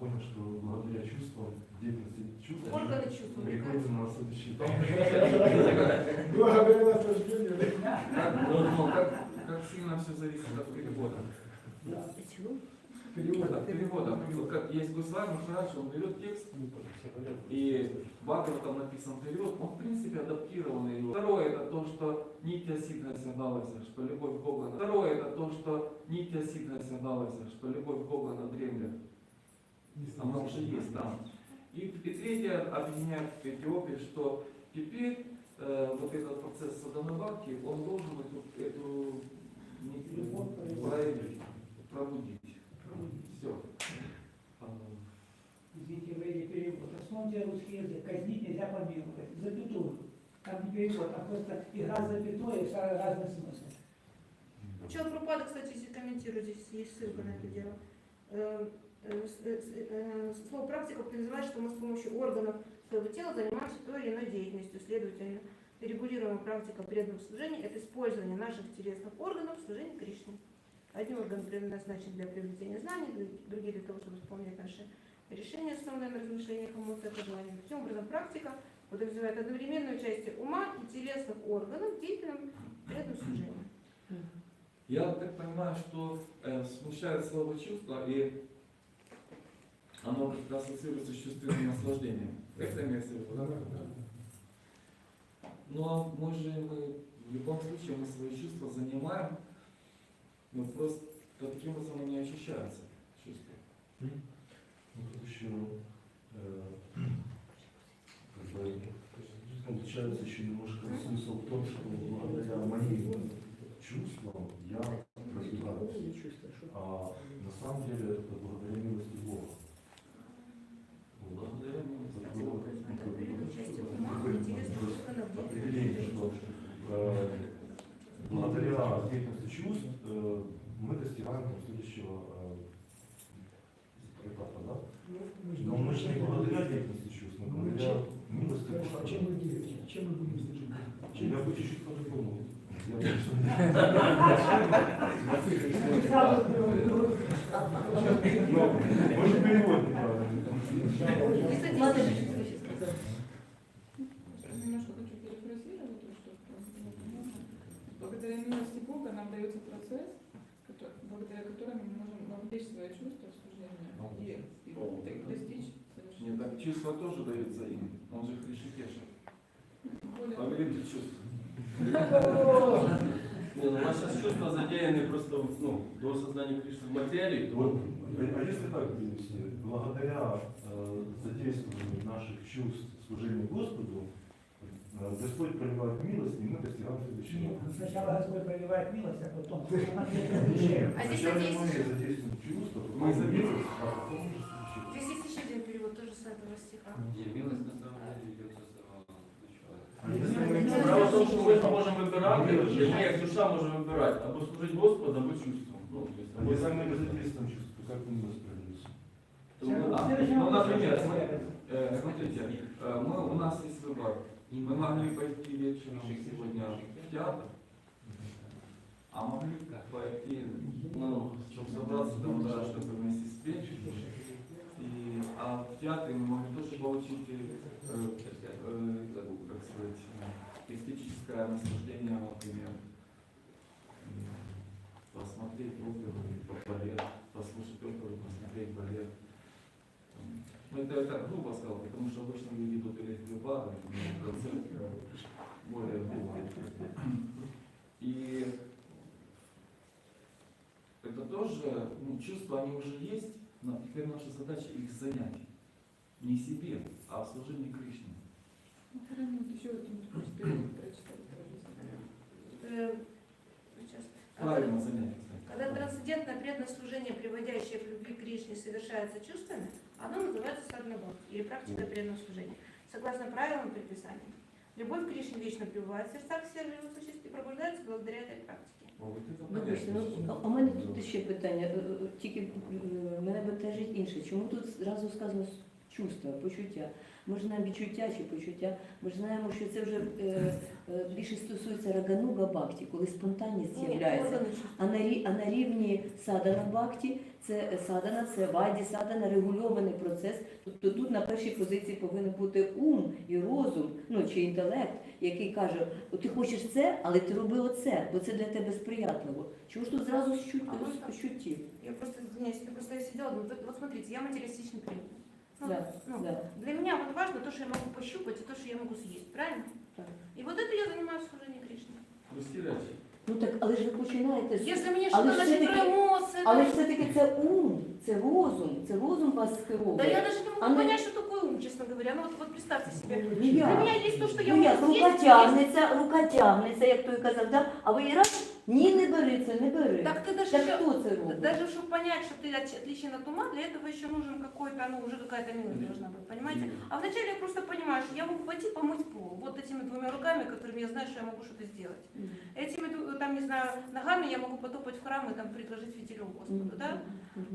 понял, что благодаря чувствам, деятельности чувств, Органы чувств переходим на следующий этап. Благодаря наслаждению. Как, ну, ну, как, как сильно все зависит от перевода. Перевод. От перевода. Вот как есть Гусар Махарадж, он берет текст, и Бхагава там написан перевод, он в принципе адаптированный. его. Второе это то, что Нитя Сидха Сядалася, что любовь Бога. Второе это то, что Нитя Сидха Сядалася, что любовь Бога на Она уже есть там. И, и третье объединяет в Эфиопии, что теперь э, вот этот процесс саданабхакти, он должен эту, эту Любовь проявить, пробудить. Все. Извините, не перевод. Вспомните русский язык. Казнить нельзя помиловать. Запятую. Там не перевод, там просто игра с запятой и вся разный смысл. Чел Пропада, кстати, комментирует, здесь есть ссылка на это дело. Э, э, э, Слово практика подразумевает, что мы с помощью органов своего тела занимаемся той или иной деятельностью. Следовательно, регулируемая практика преданного служения – это использование наших телесных органов в служении Кришне. Одни органы предназначены для приобретения знаний, друг- другие для того, чтобы исполнять наши решения, основанные на размышлениях, эмоциях и желаниях. Таким образом, практика подразумевает одновременное участие ума и телесных органов в деятельном преданном служении. Я так понимаю, что э, смущает слово чувство, и оно как раз ассоциируется с чувственным наслаждением. Это имеется в виду? Да. Ну а мы же, мы, в любом случае, мы свои чувства занимаем, но просто таким образом они ощущаются, чувства. Ну, тут еще, как бы, получается еще немножко смысл в том, что благодаря моим чувствам я продвигаюсь. А на самом деле это благодаря милости Бога. Вот. Благодаря милости Одновременное участие ума и телесных органов в деятельности определение, что э, благодаря деятельности чувств э, мы достигаем там, следующего э, этапа, да? Но мы же не благодаря деятельности чувств, мы благодаря милости Хорошо, а Бога. чем мы делаем? Чем мы будем служить? Я бы чуть-чуть по-другому. Я бы Сразу перевод. Ну, может перевод Немножко хочу перефразировать то, что. Благодаря милости Бога нам дается процесс, благодаря которому мы можем вовлечь свои чувства в служение и, достичь Нет, совершенно. так чувства тоже даются им. Он же Хришикеша. более Повелитель чувств. Не, ну у нас сейчас чувства задеяны просто ну, до создания Кришны в материи, Вот, то а если так перевести, благодаря э, задействованию наших чувств в служении Господу, э, Господь проявляет милость, и мы достигаем следующего. Нет, Сначала Господь проявляет милость, а потом. А здесь задействуем чувства, Мы задействуем. милость, а потом уже следующее. Здесь есть еще один перевод тоже с этого стиха. милость на самом деле идет со самого А Право в том, что мы можем выбирать, и мы как душа можем выбирать, або служить Господу, або чувствам. Ну, то есть, А мы задействуем чувства, как мы милость проявится? Ну, а, ну, например, э, смотрите, э, мы, у нас есть выбор. Мы могли пойти вечером сегодня в театр, а могли пойти, ну, чтобы собраться там, да, чтобы вместе спеть. И, а в театре мы могли тоже получить, э, э, как сказать, э, эстетическое наслаждение, например. Посмотреть оперу, балет, послушать оперу, посмотреть балет. Ну, это я так грубо сказал, потому что обычно люди идут или в бары, или в концерт, более грубо. И это тоже, ну, чувства, они уже есть, но теперь наша задача их занять. Не себе, а в служении Кришне. Правильно занять. Когда трансцендентное преданное служение, приводящее к любви к Кришне, совершается чувствами, оно называется саднабхакти или практика преданного служения. Согласно правилам предписания, любовь к Кришне вечно пребывает в сердцах всех живых существ и пробуждается благодаря этой практике. Вибачте, понятно. ну, а у мене тут ще питання, е, е, тільки е, мене бентежить інше. Чому тут зразу сказано чувства, почуття. Ми ж знаємо відчуття чи почуття. Ми ж знаємо, що це вже е, е, більше стосується рагануга бхакти, коли спонтанність з'являється. А на, рі- а на рівні садана бхакти, це е, садана, це ваді, садана, регульований процес. Тобто тут на першій позиції повинен бути ум і розум, ну чи інтелект, який каже, «О, ти хочеш це, але ти роби оце, бо це для тебе сприятливо. Чого ж тут зразу з чут- А можна? з почуттів? Я просто, извиняюсь, я просто я сидела, думаю, вот, вот смотрите, я материалистичный принцип. Ну, Да, ну, Да. Для меня вот важно то, что я могу пощупать, и то, что я могу съесть, правильно? Так. И вот это я занимаюсь служением Кришне. Прості речі. Ну так, але ж ви починаєте з Если мне Але что-то ж значит все-таки- про эмоции, Але то- ж все-таки це ум, це розум, це розум вас да я скеровує. даже не могу А мы- понять, что такое ум, честно говоря. Ну вот, вот представьте себе. Ну Для як? меня есть то, что я Ну як, могу рука съесть, тягнеться, рука тягнеться, як той казав, да? а ви її раз, ні, не бери це, не бери. Так ты даже, Так хто це робить? даже чтобы понять, что ты от- отличен от ума, для этого еще нужен какой-то, ну уже какая-то милость должна быть, понимаете? А вначале я просто понимаю, что я могу пойти помыть пол вот этими двумя руками, которыми я знаю, что я могу что-то сделать. Этими, ду- там, не знаю, ногами я могу потопать в храм и там предложить фитилю Господу, да?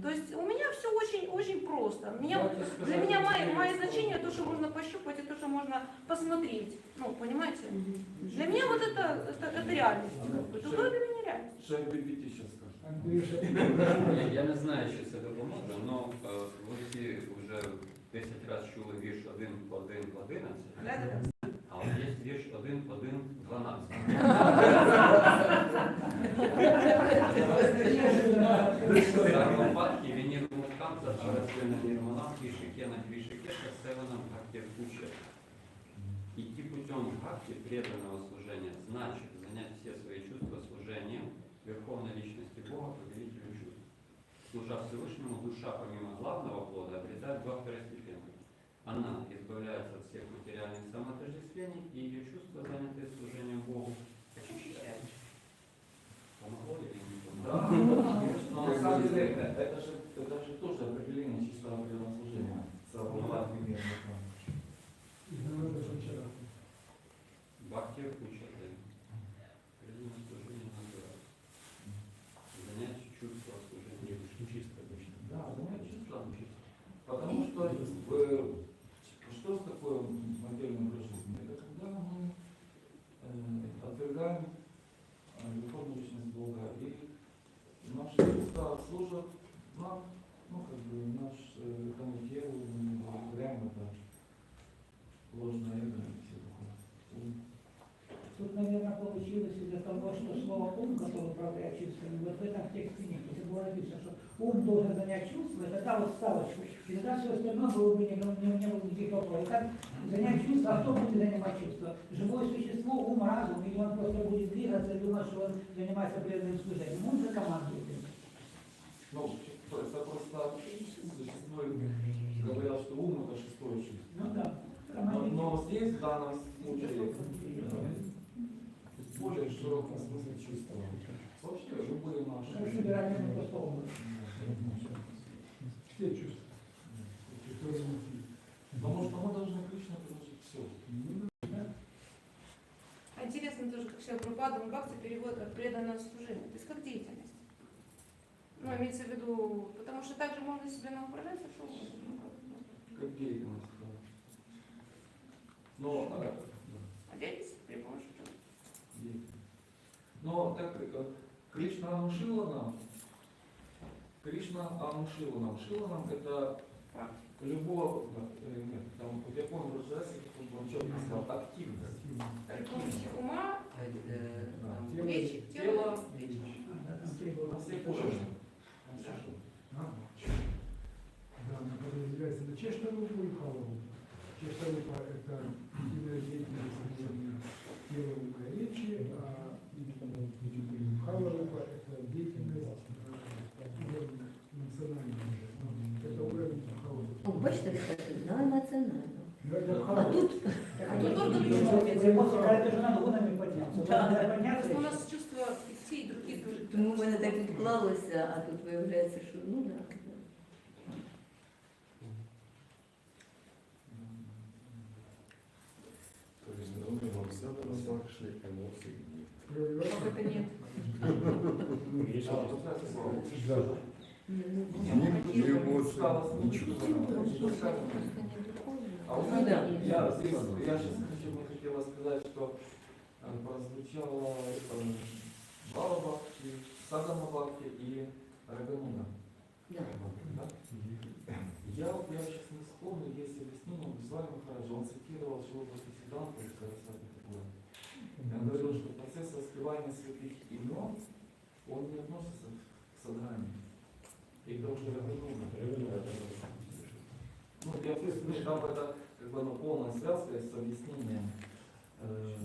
То есть у меня все очень, очень просто. Меня, Давайте для меня мое, мое значение то, что можно пощупать, и то, что можно посмотреть. Ну, понимаете? Для меня вот это, это, это реальность. Другое для Ще бігіті ще скажу. Я не знаю, що це допоможе, але ви всі вже 10 разів чули вірш 1, 1, 11. А є вірш 1, по 1, 12. Саме випадки вінір мутанта, зараз вина нірмонах, вішике на вішике, севенам гактів куча. Идти путем гакти преданного служения значить. Верховной Личности Бога, повелителю чувств. Служа Всевышнему, душа помимо главного плода обретает два второстепенных. Она избавляется от всех материальных самоотождествлений, и ее чувства, занятые служением Богу, очищаются. Помогло ли или не помогло? Да, но на самом деле это же, это же тоже определение чистого преданного служения. Сарвапад примерно. Бхакти куча Преданное служение называется. Занять чувства служения. Да, занять чувства. Потому что э, что такое модельное проживание? Это когда мы э, отвергаем э, духовную личность Бога и наши чувства служат нам, ну как бы наш э, телу, мы удовлетворяем это ложное эго и все такое. Тут, наверное, получилось из-за того, что слово «ум», которое управляет чувствами, вот в этом тексте нет. Если было написано, что ум должен занять чувства, и тогда вот ставочку. И тогда все остальное было бы не, не, не было никаких вопросов. Как занять чувства, а кто будет занимать чувства? Живое существо, ум, разум, или он просто будет двигаться и думать, что он занимается преданным служением. Он за командует. им. Ну, это просто существует, говорят, что ум это шестое чувство. Ну да. Но, но здесь в данном случае более широком смысле чувства. Вообще любые наши. По столу. Все чувства. Потому что мы должны Кришна предложить все. А интересно тоже, как Шила Прабхупада Бхакти переводит как преданное служение. То есть как деятельность. Ну, имеется в виду, потому что также можно себе на управляться, что угодно. Как деятельность. да. Но, э, А деятельность при помощи чего? деятельность. Но так э, Кришна Анушила нам. Кришна Анушила нам. Шила нам это любого, э, нет, там, в Раджасе, он четко сказал, активность. При помощи ума, Тело. А, там три было. на все уровни. Да, она подразделяется на чешную руку и халову. Чешная рука – это активная деятельность связанная с телом и речи, а хала рука – это деятельность э, уровня эмоционального. Это уровень халавы. О, бачите, ви кажете, на емоціонально. Это А халава. тут А тут органы Эмоции, эмоции, когда ты же надо гонами подняться. Вот Да. надо подняться, Просто у и нас чувства и те, и другие тоже. тому в мене так відклалося, а тут виявляється, що ну да. да. То есть, ну, вам все нашли эмоции нет. Как это нет? Есть А, вот это слово. Да. Ні, ну, Не, Ни- мы ни хотим, эмоций, стало ни смысл. чувства. А вот Ну да. я, здесь, я сейчас хочу, мне хотела сказать, что э, прозвучало э, Бала Бхакти, Садама Бхакти и Рагануна. Да. Да? Я вот я сейчас не вспомню, есть объяснение Визуального Махараджа, он цитировал Шилу Сиданта из Сарасвати такое. Он говорил, что процесс воспевания святых имен, он не относится к собранию. И это уже Рагануна. Ну, я просто там это как бы ну, полная связка с объяснением. Э,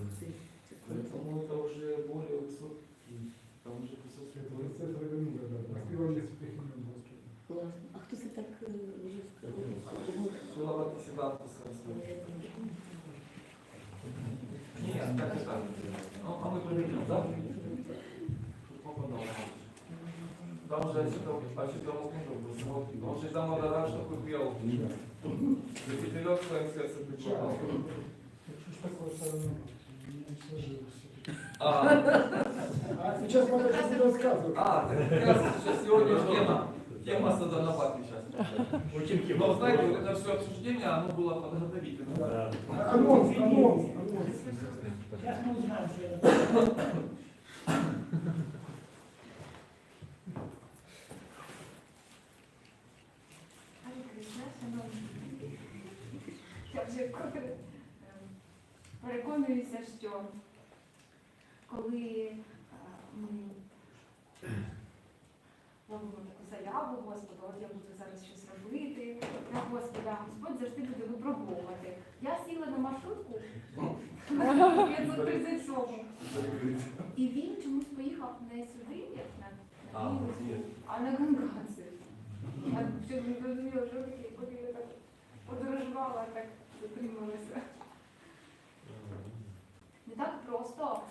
Поэтому это уже более высокий, там уже присутствует Это процесс Рагануга, да, воспевание святых имен Господа. Класно. А хто це так е, вже сказав? Сиданта Сарасвати. Нет, так и так. Ну, а мы проверим, да? Тут попадал. Там же отсюда, отсюда был, он же там Адараш такой пел. За четырех своим сердцем припадал. Что ж такое. А, А сейчас надо что-то рассказывать. а, так как раз сейчас сегодня тема, тема Саданабати сейчас. Но знаете, вот это все обсуждение, оно было подготовительно. Да. Анонс, анонс, анонс. Сейчас мы узнаем, что это. переконуюся, що коли е, ми робимо таку заяву Господу, от я буду зараз щось робити для Господа, Господь завжди буде випробовувати. Я сіла на маршрутку 537 і він чомусь поїхав не сюди, як на на. Київську, а на Гангадзе. Я щось не зрозуміла, що таке, поки я так подорожувала, так затрималася. Просто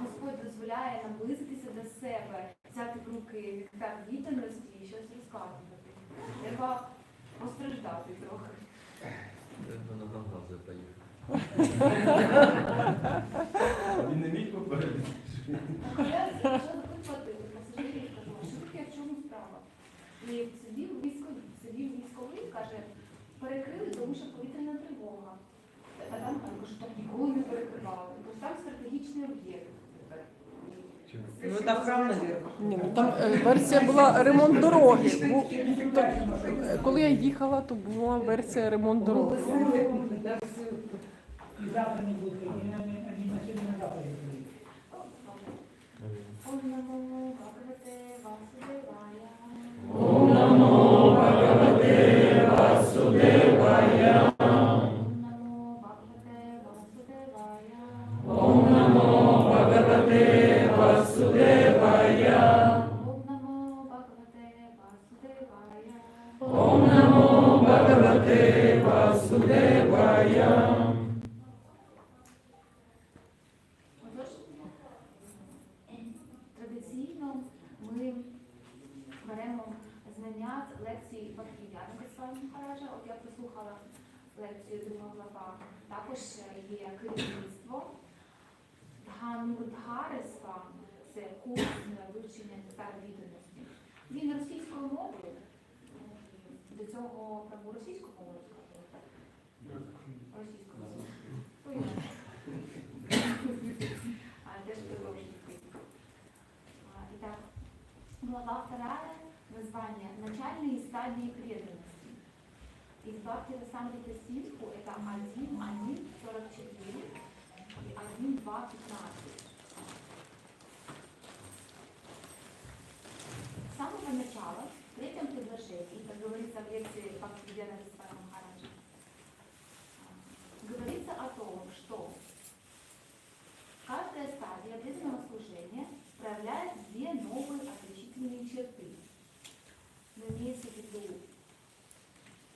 Господь дозволяє наблизитися до себе, взяти в руки нектар відданості і щось розказувати. Треба постраждати трохи. Він не міг попередити. І сидів військовий, сидів військовий, каже, перекрили, тому що повітряна тривога. А там кажу, так ніколи не перекривали. Там стратегічний об'єкт. Ну, там храм, навірно. Ні, ну там е, версія була ремонт дороги. Бу- то, коли я їхала, то була версія ремонт дороги. Завтра не буде, і на на завтра не буде. Стадии преданности». Из Бхактира Самрита Синху это 1, 1, 44 и 1, 2, 15. С самого начала, в третьем предложении, как говорится в лекции Бхактивидяна Висвана Махараджа, а, говорится о том, что Каждая стадия преданного служения проявляет две новые отличительные черты. Но имеется в виду,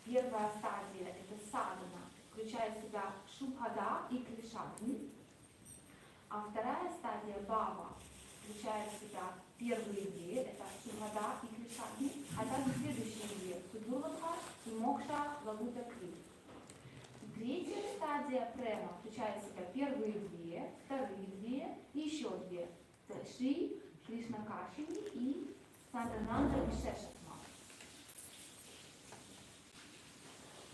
первая стадия – это садана, включая в себя шубхада и клишагни, а вторая стадия – бава, включая в себя первые две – это шубхада и клишагни, а также следующие две – судурвадха и мокша лагута крит. Третья стадия према включает в себя первые две, вторые две и еще две. Шри, Кришна Кашини и Санта-Нанда и Шешесма.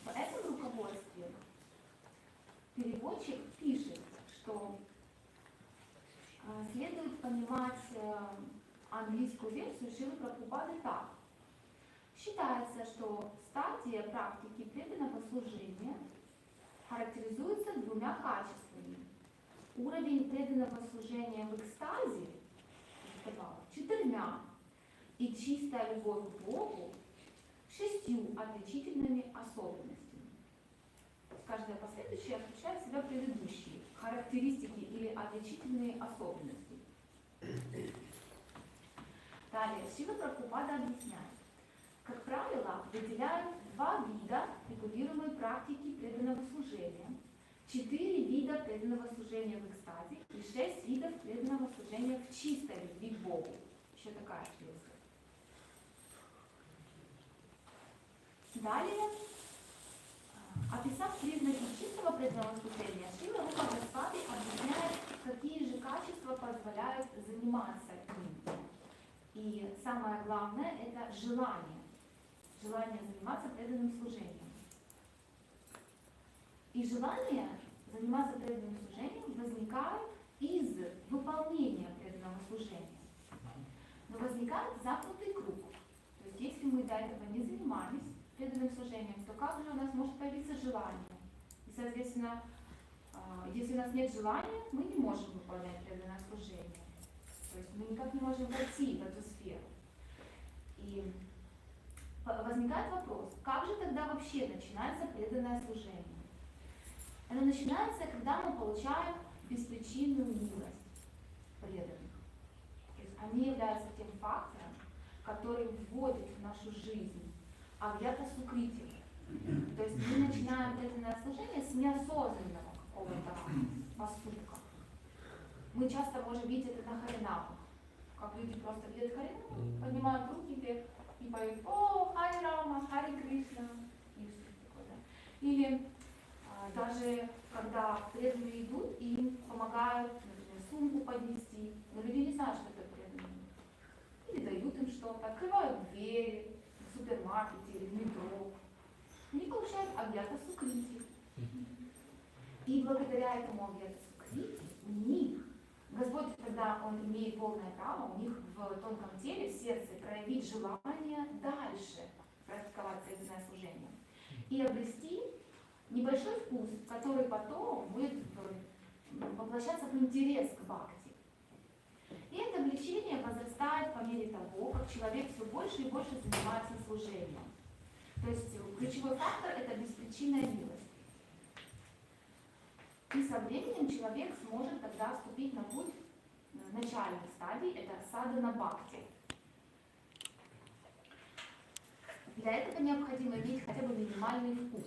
В этом руководстве переводчик пишет, что э, следует понимать э, английскую версию Шилы Прабхупады так. Считается, что стадия практики преданного служения характеризуется двумя качествами. Уровень преданного служения в экстазе четырьмя и чистая любовь к Богу шестью отличительными особенностями. Каждая последующая включает в себя предыдущие характеристики или отличительные особенности. Далее, Шива Прабхупада объясняет. Как правило, выделяют два вида регулируемой практики преданного служения, четыре вида преданного служения в экстазе и шесть видов преданного служения в чистой любви к Богу. Еще такая версия. Далее, а, описав признаки чистого преданного служения, Рука Господи объясняет, качества позволяют заниматься им. И самое главное – это желание. Желание заниматься преданным служением. И желание заниматься преданным служением возникает из выполнения преданного служения. Но возникает замкнутый круг. То есть если мы до этого не занимались преданным служением, то как же у нас может появиться желание? И, соответственно, если у нас нет желания, мы не можем выполнять преданное служение. То есть мы никак не можем войти в эту сферу. И возникает вопрос, как же тогда вообще начинается преданное служение? Это начинается, когда мы получаем беспричинную милость преданных. То есть они являются тем фактором, который вводит в нашу жизнь авьята сукрити. То есть мы начинаем преданное служение с неосознанного какого-то поступка. Мы часто можем видеть это на харинамах. Как люди просто видят харинаму, поднимают руки вверх и поют «О, Хари Рама, Хари Кришна» и что такое, да. Или а, даже когда преданные идут и им помогают, например, сумку поднести, но люди не знают, что это преданные. Или дают им что-то, открывают двери в супермаркете или в метро. Они получают объята сукрити. И благодаря этому объяту сукрити у них Господь, когда Он имеет полное право, у них в тонком теле, в сердце проявить желание дальше практиковать преданное служение. И обрести небольшой вкус, который потом будет э, воплощаться в интерес к бхакти. И это влечение возрастает по мере того, как человек все больше и больше занимается служением. То есть э, ключевой фактор – это беспричинная милость. И со временем человек сможет тогда вступить на путь э, начальной стадии, это садана бхакти. Для этого необходимо иметь хотя бы минимальный вкус.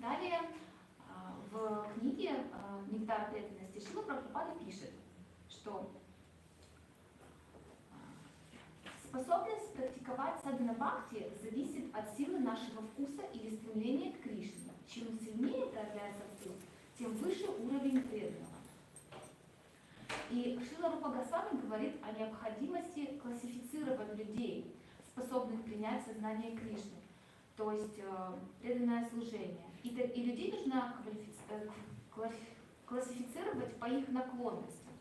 Далее а, в книге а, «Нектар преданности» Шила Прабхупада пишет, что а, способность практиковать садхана бхакти зависит от силы нашего вкуса или стремления к Кришне. Чем сильнее проявляется вкус, тем выше уровень преданного. И Шила Рупа Госвами говорит о необходимости классифицировать людей, способных принять сознание Кришны, то есть э, преданное служение. И, и людей нужно э, класс- классифицировать по их наклонностям.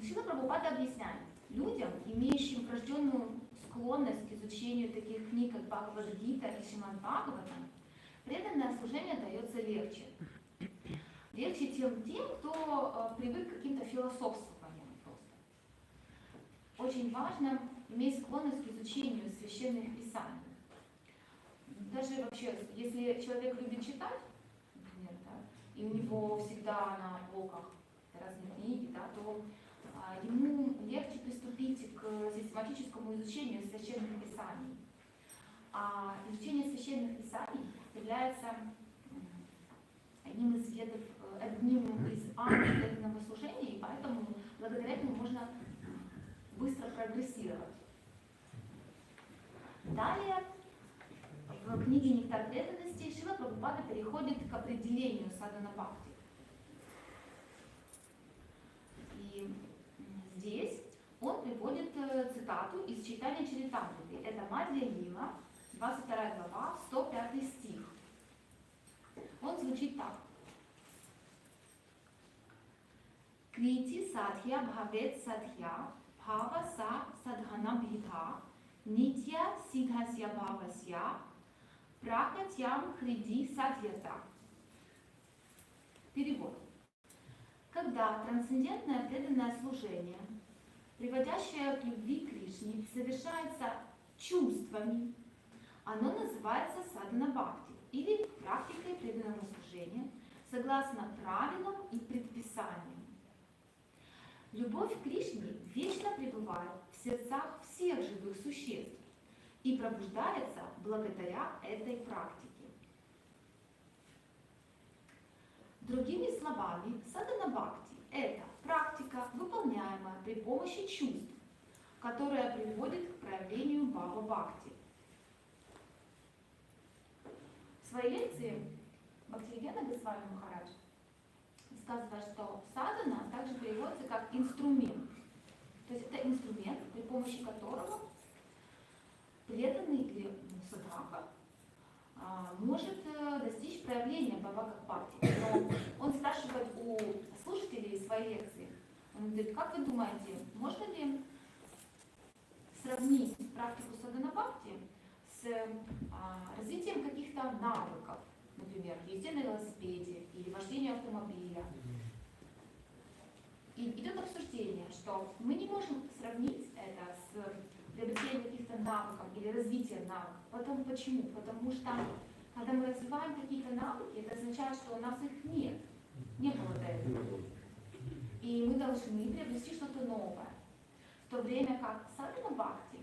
Шила Прабхупада объясняет, людям, имеющим врожденную склонность к изучению таких книг, как Бхагавадгита и Шиман Бхагаватам, преданное служение дается легче. Легче тем тем, кто э, привык к каким-то философствованиям просто. Очень важно иметь склонность к изучению священных писаний. Даже вообще, если человек любит читать, например, да, и у него всегда на полках разные книги, да, то ему легче приступить к систематическому изучению священных писаний. А изучение священных писаний является одним из видов, э, одним из ангелов преданного служения, и поэтому благодаря этому можно быстро прогрессировать. Далее, в книге «Нектар преданности» Шила Прабхупада переходит к определению садана бхакти. Цитату из читания Чаритамрити. Это Мадья Лила, 22 глава, 105 стих. Он звучит так. Крити садхья бхавет садхья, бхава са садхана бхита, нитья сидхасья бхавасья, пракатьям хриди садхьята. Перевод. Когда трансцендентное преданное служение, приводящее к любви к Кришне, совершается чувствами, оно называется садхана бхакти или практикой преданного служения согласно правилам и предписаниям. Любовь к Кришне вечно пребывает в сердцах всех живых существ и пробуждается благодаря этой практике. Другими словами, садхана бхакти – это практика, выполняемая при помощи чувств, которая приводит к проявлению бхава бхакти. В своей лекции Бхактивигена Госвами Махарадж сказывает, что садхана также переводится как инструмент. То есть это инструмент, при помощи которого преданный или ну, садхака может э, достичь проявления Баба как бхакти. Но он спрашивает у слушателей своей лекции, он говорит, как вы думаете, можно ли сравнить практику садхана бхакти с а, развитием каких-то навыков, например, езде на велосипеде или вождение автомобиля. И идет обсуждение, что мы не можем сравнить это с приобретением каких-то навыков или развитием навыков. Потом почему? Потому что когда мы развиваем какие-то навыки, это означает, что у нас их нет. Не было до этого. И мы должны приобрести что-то новое. В то время как садхана бхакти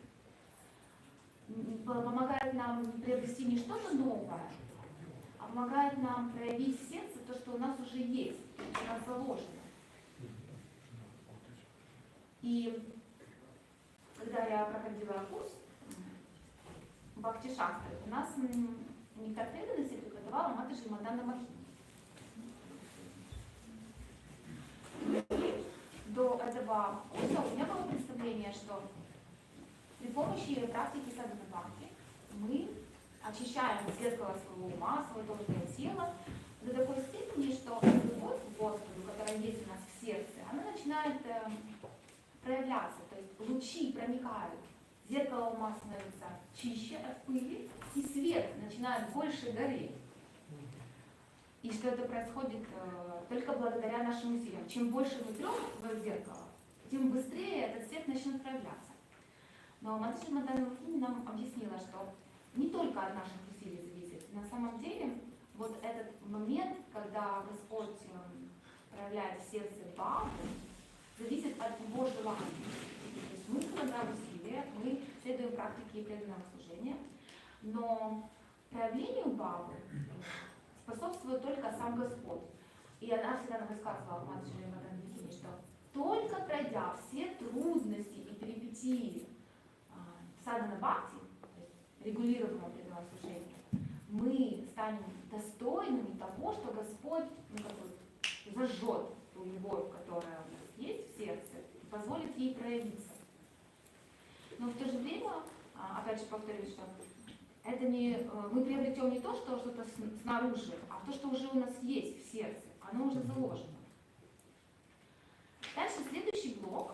помогает нам приобрести не что-то новое, а помогает нам проявить в сердце то, что у нас уже есть, у нас заложено. И когда я проходила курс Бхакти Шастры, у нас м, нектар преданности преподавала Матаджи Мадана Махини. До этого курса у меня было представление, что при помощи практики садхана бхакти мы очищаем зеркало своего ума, свое должное тело до такой степени, что любовь к Господу, которая есть у нас в сердце, она начинает э, проявляться, то есть лучи проникают, зеркало ума становится чище от пыли, и свет начинает больше гореть. И что это происходит э, только благодаря нашим усилиям. Чем больше мы трем в зеркало, тем быстрее этот свет начнет проявляться. Но Матушка Мадана Махини нам объяснила, что не только от наших усилий зависит. На самом деле, вот этот момент, когда Господь проявляет в сердце Бабу, зависит от его желания. То есть мы прилагаем усилия, мы следуем практике преданного служения, но проявлению Бабы способствует только сам Господь. И она всегда нам рассказывала, Мадана Махини, что только пройдя все трудности и перипетии а, садана бхакти, регулированного преданного служения, мы станем достойными того, что Господь ну, как бы, зажжет ту любовь, которая у нас есть в сердце, позволит ей проявиться. Но в то же время, а, опять же повторюсь, что это не, э, мы приобретем не то, что что-то снаружи, а то, что уже у нас есть в сердце. Оно уже заложено. Дальше следующий блок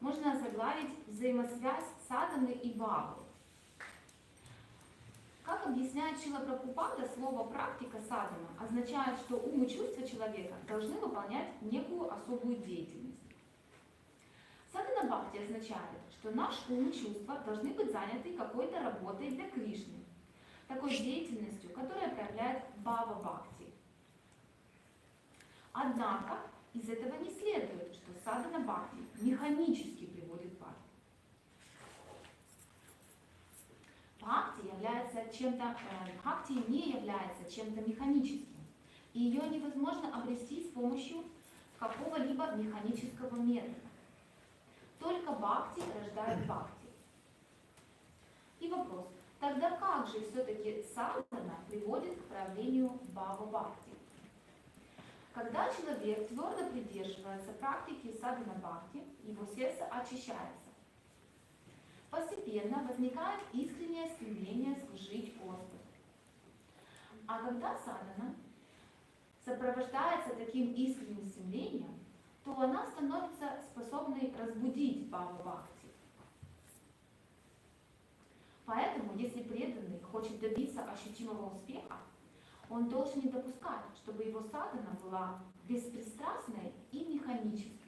можно заглавить взаимосвязь саданы и бабы. Как объясняет Чила Прабхупада, слово «практика садана» означает, что ум и чувства человека должны выполнять некую особую деятельность. Садана бхакти означает, что наш ум и чувства должны быть заняты какой-то работой для Кришны, такой деятельностью, которая проявляет бава бхакти. Однако из этого не следует, что садана бхакти механически приводит к бхакти. Бхакти является чем-то, э, бхакти не является чем-то механическим. И ее невозможно обрести с помощью какого-либо механического метода. Только бхакти рождает бхакти. И вопрос, тогда как же все-таки садхана приводит к проявлению бхава бхакти? Когда человек твердо придерживается практики садхана бхакти, его сердце очищается. Постепенно возникает искреннее стремление служить Господу. А когда садхана сопровождается таким искренним стремлением, то она становится способной разбудить Бабу Бхакти. Поэтому, если преданный хочет добиться ощутимого успеха, он должен не допускать, чтобы его садхана была беспристрастной и механической.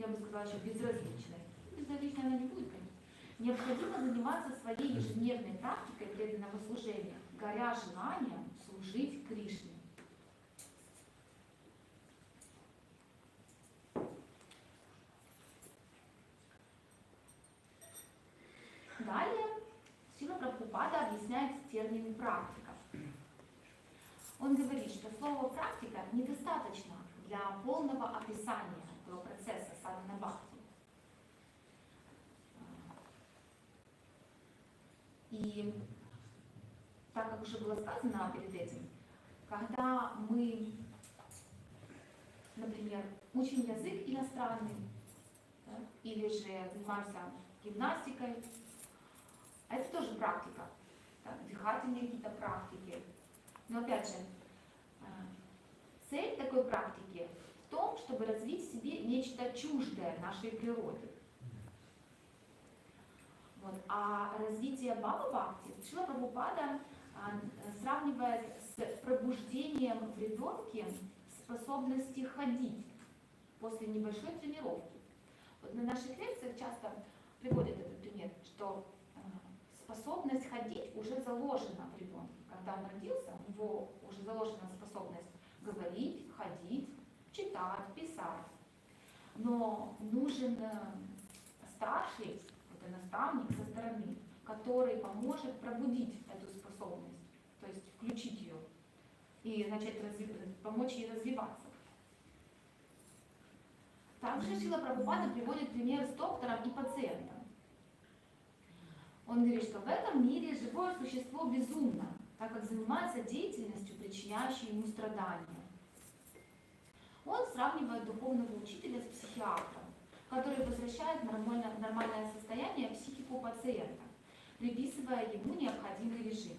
Я бы сказала, еще безразличной. Безразличной она не будет, конечно. Необходимо заниматься своей ежедневной практикой преданного служения, горя желанием служить Кришне. Далее Сила Прабхупада объясняет термин практика. Он говорит, что слово практика недостаточно для полного описания процесса садхана бхакти. И так как уже было сказано перед этим, когда мы, например, учим язык иностранный, да, или же занимаемся гимнастикой, это тоже практика, да, дыхательные какие-то практики. Но опять же, э, цель такой практики чтобы развить в себе нечто чуждое нашей природе. Вот. А развитие Баба Бхакти Шила Прабхупада а, сравнивает с пробуждением в ребенке способности ходить после небольшой тренировки. Вот на наших лекциях часто приводят этот пример, что а, способность ходить уже заложена в ребенке. Когда он родился, у него уже заложена способность говорить, ходить, читать, писать. Но нужен э, старший это наставник со стороны, который поможет пробудить эту способность, то есть включить ее и начать разви- помочь ей развиваться. Также Шила Прабхупада приводит пример с доктором и пациентом. Он говорит, что в этом мире живое существо безумно, так как занимается деятельностью, причиняющей ему страдания. Он сравнивает духовного учителя с психиатром который возвращает нормально- нормальное состояние психику пациента, приписывая ему необходимый режим.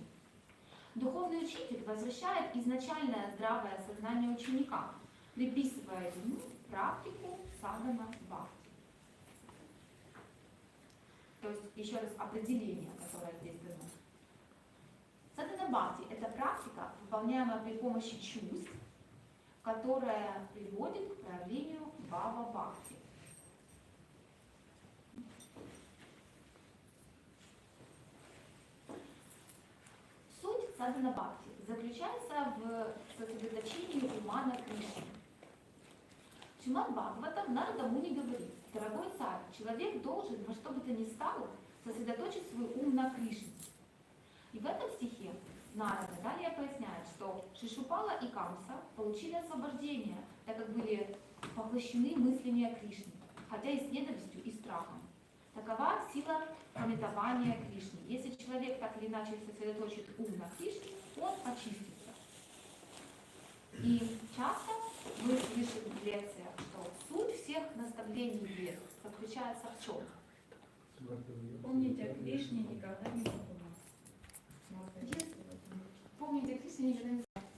Духовный учитель возвращает изначальное здравое сознание ученика, приписывая ему практику садана бхакти. То есть, еще раз, определение, которое здесь дано. Садана бхакти – это практика, выполняемая при помощи чувств, которая приводит к проявлению бхава бхакти. Суть садхана бхакти заключается в сосредоточении ума на Кришне. Чумад Бхагаватам Нарада Муни говорит, дорогой царь, человек должен во что бы то ни стало сосредоточить свой ум на Кришне. И в этом стихе Нарада далее поясняет, что Шишупала и Камса получили освобождение, так как были поглощены мыслями о Кришне, хотя и с ненавистью и страхом. Такова сила пометования Кришны. Если человек так или иначе сосредоточит ум на Кришне, он очистится. И часто мы слышим в лекциях, что суть всех наставлений вверх заключается в чем? Помните, о Кришне никогда не забывать. Если помните, Кришна никогда не знает.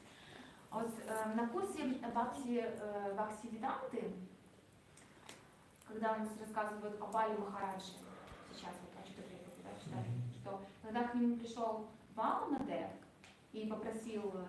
А Вот э, на курсе Бхакти, э, Бхакти Веданты, когда у нас рассказывают о Бали Махарадже, сейчас вот хочу да, читать, что когда к нему пришел Ваманадев и попросил